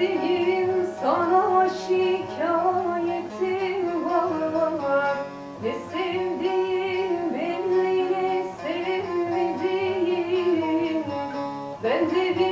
Derdim sana şikayetim var. Ne sevdiğim belli ne sevmediğim. Ben de bir